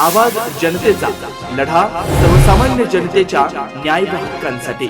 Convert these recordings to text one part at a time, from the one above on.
आवाज जनतेचा लढा सर्वसामान्य जनतेच्या न्याय हक्कांसाठी.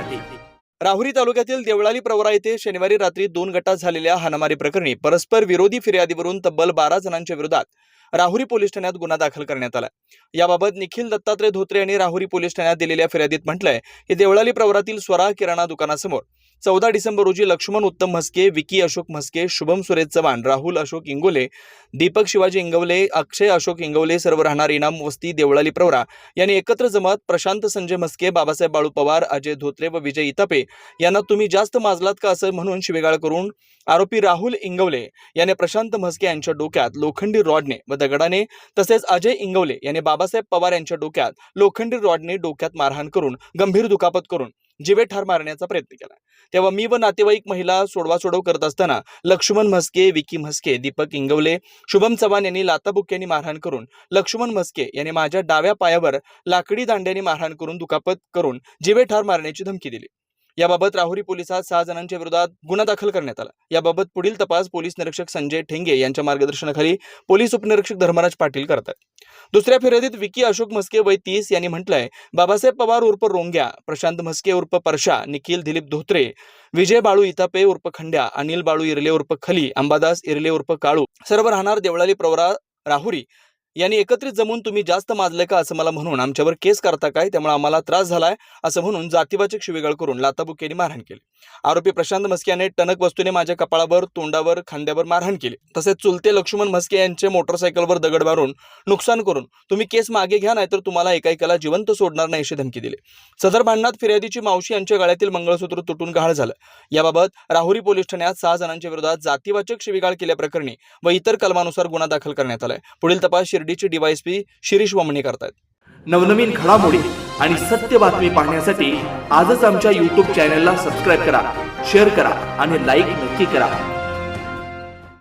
राहुरी तालुक्यातील देवळाली प्रवरा येथे शनिवारी रात्री दोन गटात झालेल्या हाणामारी प्रकरणी परस्पर विरोधी फिर्यादीवरून तब्बल बारा जणांच्या विरोधात राहुरी पोलीस ठाण्यात गुन्हा दाखल करण्यात आला. याबाबत निखिल दत्तात्रय धोत्रे यांनी राहुरी पोलीस ठाण्यात दिलेल्या फिर्यादीत म्हटलंय की देवळाली प्रवरातील स्वरा किराणा दुकानासमोर चौदा डिसेंबर रोजी लक्ष्मण उत्तम म्हस्के विकी अशोक म्हस्के शुभम सुरेश चव्हाण राहुल अशोक इंगोले दीपक शिवाजी इंगवले अक्षय अशोक इंगवले सर्व राहणार इनाम वस्ती देवळाली प्रवरा. यांनी एकत्र जमत प्रशांत संजय म्हस्के बाबासाहेब बाळू पवार अजय धोत्रे व विजय इतापे यांना तुम्ही जास्त माजलात का असं म्हणून शिवेगाळ करून आरोपी राहुल इंगवले याने प्रशांत म्हस्के यांच्या डोक्यात लोखंडी रॉडने व दगडाने तसेच अजय इंगवले याने बाबासाहेब पवार यांच्या डोक्यात लोखंडी रॉडने डोक्यात मारहाण करून गंभीर दुखापत करून जिवे ठार मारण्याचा प्रयत्न केला. तेव्हा मी व नातेवाईक महिला सोडवा सोडव करत असताना लक्ष्मण म्हस्के विकी म्हस्के दीपक इंगवले शुभम चव्हाण यांनी लाताबुक्क्यांनी मारहाण करून लक्ष्मण म्हस्के यांनी माझ्या डाव्या पायावर लाकडी दांड्याने मारहाण करून दुखापत करून जिवे ठार मारण्याची धमकी दिली. याबाबत राहुरी पोलिसात सहा जणांच्या विरोधात गुन्हा दाखल करण्यात आला. याबाबत पुढील तपास पोलीस निरीक्षक संजय ठेंगे यांच्या मार्गदर्शनाखाली पोलीस उपनिरीक्षक धर्मराज पाटील करतात. दुसऱ्या फिर्यादीत विकी अशोक म्हस्के वय तीस यांनी म्हटलंय बाबासाहेब पवार उर्फ रोंग्या प्रशांत म्हस्के उर्फ परशा निखिल दिलीप धोत्रे विजय बाळू इतापे उर्फ खंड्या अनिल बाळू इरले उर्फ खली अंबादास इरले उर्फ काळू सर्व राहणार देवळाली प्रवरा राहुरी यांनी एकत्रित जमून तुम्ही जास्त माजले का असं मला म्हणून आमच्यावर केस करता काय? त्यामुळे आम्हाला त्रास झालाय असं म्हणून जातीवाचक शिवेगाळ करून लाताबुक्केने मारहाण केली. आरोपी प्रशांत म्हस्के याने टणक वस्तूने माझ्या कपाळावर तोंडावर खांद्यावर मारहाण केली. तसेच चुलते लक्ष्मण म्हस्के यांचे मोटरसायकलवर दगड मारून नुकसान करून तुम्ही केस मागे घ्या नाहीतर तुम्हाला एकाएकाला जिवंत सोडणार नाही अशी धमकी दिली. सदर भांडणात फिर्यादीची मावशी यांच्या गळ्यातील मंगळसूत्र तुटून घाळ झालं. याबाबत राहुरी पोलीस ठाण्यात सहा जणांच्या विरोधात जातीवाचक शिवीगाळ केल्याप्रकरणी व इतर कलमानुसार गुन्हा दाखल करण्यात आलाय. पुढील तपास शिर्डीचे डीवायएसपी शिरीष वमणे करतायत. नवनवीन घडामोडी आणि सत्य बातमी पाहण्यासाठी आजच आमच्या युट्यूब चॅनलला सबस्क्राईब करा शेअर करा आणि लाईक नक्की करा.